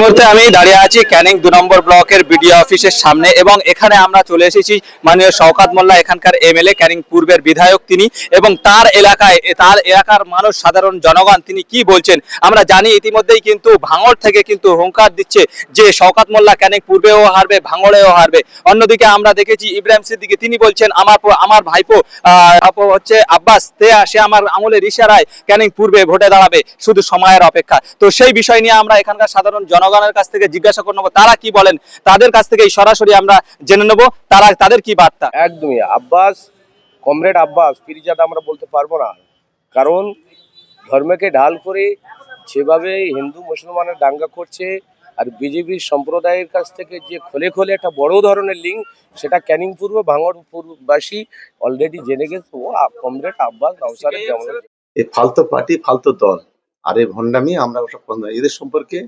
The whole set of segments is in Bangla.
মুহূর্তে আমি দাঁড়িয়ে আছি ক্যানিং দু নম্বর ব্লকের বিডিও অফিসের সামনে এবং এখানে আমরা চলে এসেছি মাননীয় শওকাত মোল্লা, এখানকার এমএলএ, ক্যানিং পূর্বের বিধায়ক তিনি এবং তার এলাকায়, তার এলাকার মানুষ, সাধারণ জনগণ, তিনি কি বলছেন? আমরা জানি ইতিমধ্যেই কিন্তু ভাঙড় থেকে কিন্তু হুঙ্কার দিচ্ছে যে শওকাত মোল্লা ক্যানিং পূর্বেও হারবে, ভাঙড়েও হারবে। অন্যদিকে আমরা দেখেছি ইব্রাহিম সিদ্দিকি, তিনি বলছেন, আমার আমার ভাইপো হচ্ছে আব্বাস, সে আমার আঙুলের ইশারায় ক্যানিং পূর্বে ভোটে দাঁড়াবে, শুধু সময়ের অপেক্ষা। তো সেই বিষয় নিয়ে আমরা এখানকার সাধারণ জনগণের কাছ থেকে জিজ্ঞাসা করে নেব তারা কি বলেন? তাদের কাছ থেকে সরাসরি আমরা জেনে নেব তারা তাদের কি বার্তা? একদমই আব্বাস কমরেড আব্বাস পিরিজাদা আমরা বলতে পারব না। কারণ ধর্মকে ঢাল করে যেভাবে হিন্দু মুসলমানের দাঙ্গা করছে আর বিজেপি সম্প্রদায়ের কাছ থেকে যে খোলে খোলে একটা বড় ধরনের লিঙ্ক সেটা ক্যানিং পূর্ব ভাঙড় পূর্ববাসী অলরেডি জেনে গেছে। ও কমরেড আব্বাস নওসারের যেমন এই ফালতু পার্টি ফালতু দল। আর এই ভণ্ডামি আমরা ওসব এদের সম্পর্কে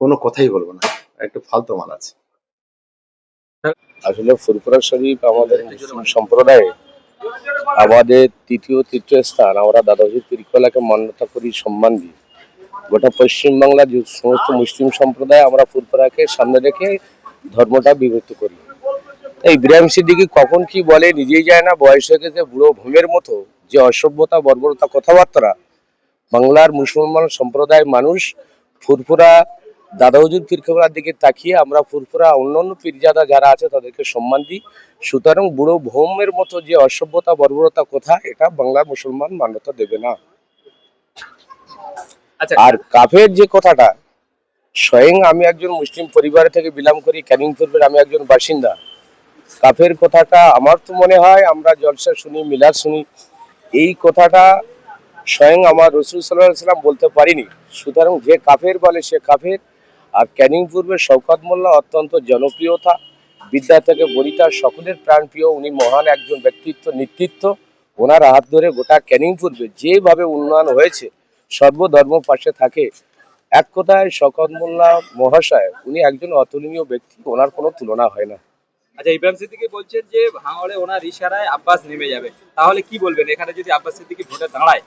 কোনো কথাই বলব না। একটু ফালতু মাল আছে। আসলে ফুরফুরা শরীফ আমাদের সম্প্রদায়ে আমাদের তৃতীয় তীর্থস্থান। আমরা দাদাজি তিরকলাকে মান্যতা করি সম্মান দিই। গোটা পশ্চিমবাংলার যে সমস্ত মুসলিম সম্প্রদায় আমরা ফুরফুরাকে সামনে রেখে ধর্মটা বিভক্ত করি। ইব্রাহিম সিদ্দিকি কখন কি বলে নিজেই যায় না। বয়স হয়ে গেছে বুড়ো ভূমের মতো। যে অসভ্যতা বর্বরতা কথাবার্তা বাংলার মুসলমান সম্প্রদায় মানুষ ফুরফুরা দাদা হুজুর পীরকেবলার দিকে তাকিয়ে আমরা ফুরফুরা অন্যান্য পীরজাদা যারা আছে তাদেরকে সম্মান দিই। সুতরাং বুড়ো ভৌমের মতো যে অসভ্যতা বর্বরতা কথা এটা বাংলার মুসলমান মান্যতা দেবে না। আচ্ছা। আর কাফের যে কথাটা স্বয়ং আমি একজন মুসলিম পরিবার থেকে বিলং করি ক্যানিং পূর্বের আমি একজন বাসিন্দা। কাফের কথাটা আমার তো মনে হয় আমরা জলসা শুনি মিলাদ শুনি এই কথাটা স্বয়ং আমার রসুল সাল্লাহ সাল্লাম বলতে পারিনি। সুতরাং যে কাফের বলে সে কাফের আর ক্যানিং পূর্বে শওকত মোল্লা অত্যন্ত জনপ্রিয়তা বিদ্যা থেকে বনিতা সকলের প্রাণপ্রিয়, উনি মহান একজন ব্যক্তিত্ব, নেতৃত্ব। ওনার হাত ধরে গোটা ক্যানিং পূর্বে যেভাবে উন্নয়ন হয়েছে, সর্বধর্ম পাশে থাকে। এক কথায় শকত মোল্লা মহাশয়, উনি একজন অতুলনীয় ব্যক্তি, ওনার কোনো তুলনা হয় না। আচ্ছা ইব্রাহিম সিদ্দিকি বলছেন যে ভাঙড়ে ওনার ইশারায় আব্বাস নেমে যাবে। তাহলে কি বলবেন? এখানে যদি আব্বাস সিদ্দিকি ভোটে দাঁড়ায়,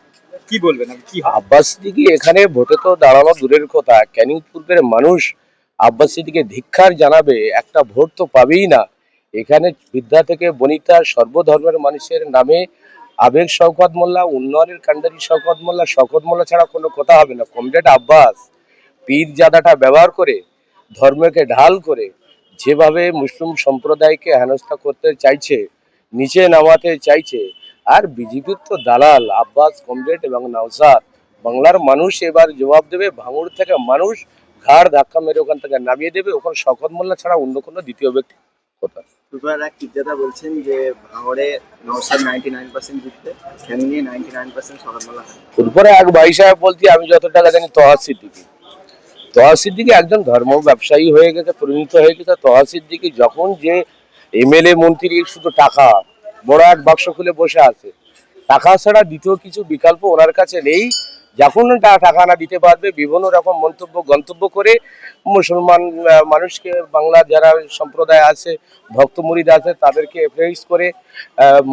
কি বলবেন কি? আব্বাস সিদ্দিকি এখানে ভোটে তো দাঁড়ানো দূরের কথা। ক্যানিং পূর্বের মানুষ আব্বাস সিদ্দিকে ধিক্ষার জানাবে, একটা ভোট তো পাবেই না। এখানে বিদ্যা থেকে বনিতা সর্বধর্মের মানুষের নামে আবেগ শওকত মোল্লা, উন্নয়নের কান্ডারি শওকত মোল্লা শওকত মোল্লা ছাড়া কোনো কথা হবে না। কমরেড আব্বাস পীর জাদাটা ব্যবহার করে, ধর্মকে ঢাল করে যেভাবে মুসলিম সম্প্রদায়কে হেনস্থা করতে চাইছে নিচে নামাতে চাইছে আর বিজেপির তো দালাল আব্বাস কমরেড এবং নওসাদ বাংলার মানুষ এবার জবাব দেবে ভাঙড় থেকে মানুষ ঘাড় ধাক্কা মেরে ওখান থেকে নামিয়ে দেবে ওখানে শকত মোল্লা ছাড়া অন্য কোনো দ্বিতীয় ব্যক্তি কথা সুপার এক কিপদাদা বলছেন যে ভাঙড়ে নওসাদ নাইনটি নাইন পার্সেন্ট জিতবে ফ্যামিলি নাইনটি নাইন পার্সেন্ট এক ভাই সাহেব বলতে আমি যত টাকা জানি তহা সিদ্দিকি। তহা সিদ্দিকি একজন ধর্ম ব্যবসায়ী হয়ে গেছে, পরিণত হয়ে গেছে। তহা সিদ্দিকি যখন যে এমএলএ মন্ত্রী শুধু টাকা, বড় এক বাক্স খুলে বসে আছে, টাকা ছাড়া দ্বিতীয় কিছু বিকল্প ওনার কাছে নেই। যখন টাকা না দিতে পারবে, বিভিন্ন রকম মন্তব্য, গন্তব্য করে মুসলমান মানুষকে বাংলা যারা সম্প্রদায় আছে, ভক্ত মুরিদ আছে, তাদেরকে এফ্রেস করে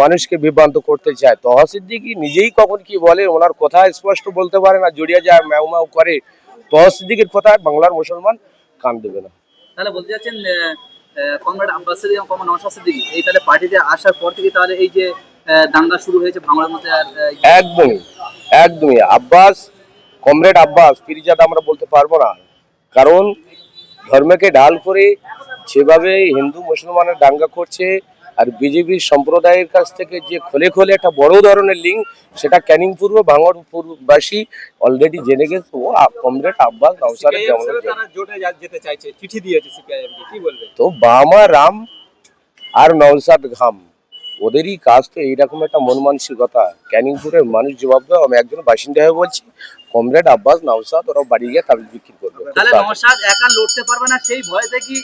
মানুষকে বিভ্রান্ত করতে চায়। তহা সিদ্দিকি নিজেই কখন কি বলে, ওনার কথা স্পষ্ট বলতে পারে না, জড়িয়ে যায় ম্যাও ম্যাও করে। তহা সিদ্দিকির কথায়? বাংলার মুসলমান কান দেবে না। তাহলে বলতে চাচ্ছেন কমরেড আব্বাস সিদ্দিক এবং কমরেড নওশাদ সিদ্দিকী এই তাহলে পার্টিতে আসার পর থেকে তাহলে এই যে দাঙ্গা শুরু হয়েছে ভাঙড়ার মধ্যে আর আহ, একদমই একদমই। আব্বাস কমরেড আব্বাস পিরিজাদা আমরা বলতে পারব না। কারণ ধর্মকে ঢাল করে যেভাবে হিন্দু মুসলমানের দাঙ্গা করছে আর বিজেপি সম্প্রদায়ের কাছ থেকে যে খোলে খোলে একটা বড় ধরনের লিঙ্ক সেটা ক্যানিং পূর্ব ভাঙড় পূর্ববাসী অলরেডি জেনে গেছে। ও কমরেড আব্বাস নওসারের যেমন যেতে চাইছে চিঠি দিয়েছে সিপিআইএম কে বলবেন তো বামা রাম আর নওসাদ ঘাম ওদেরই কাজ তো এইরকম একটা মন মানসিকতা ক্যানিংপুরের মানুষ জবাব দেয় আমি একজন বাসিন্দা হয়ে বলছি কমরেড আব্বাস নওসাদ ওরা বাড়ি গিয়ে তাবিজ বিক্রি করবে। তাহলে নওশাদ একা লড়তে পারবে না সেই ভয়তে কি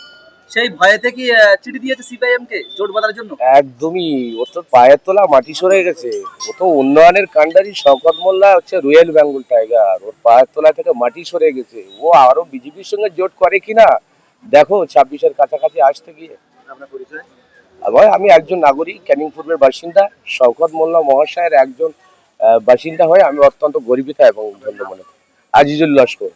সেই ভয়েতে কি চিঠি দিয়েছে সিপিআইএম কে জোট বাঁধার জন্য? একদমই ও তো পায়ের তোলা মাটি সরে গেছে। ও তো উন্নয়নের কান্ডারি শওকত মোল্লা হচ্ছে রয়্যাল বেঙ্গল টাইগার। ওর পায়ের তোলা থেকে মাটি সরে গেছে। ও আরও বিজেপির সঙ্গে জোট করে কিনা দেখো ছাব্বিশের কাছাকাছি আসতে গিয়ে। আপনার পরিচয়? আবার আমি একজন নাগরিক ক্যানিং পূর্বের বাসিন্দা। শওকত মোল্লা মহাশয়ের একজন বাসিন্দা হয়ে আমি অত্যন্ত গর্বিত এবং ধন্য মনে করি। আজিজুল লস্কর।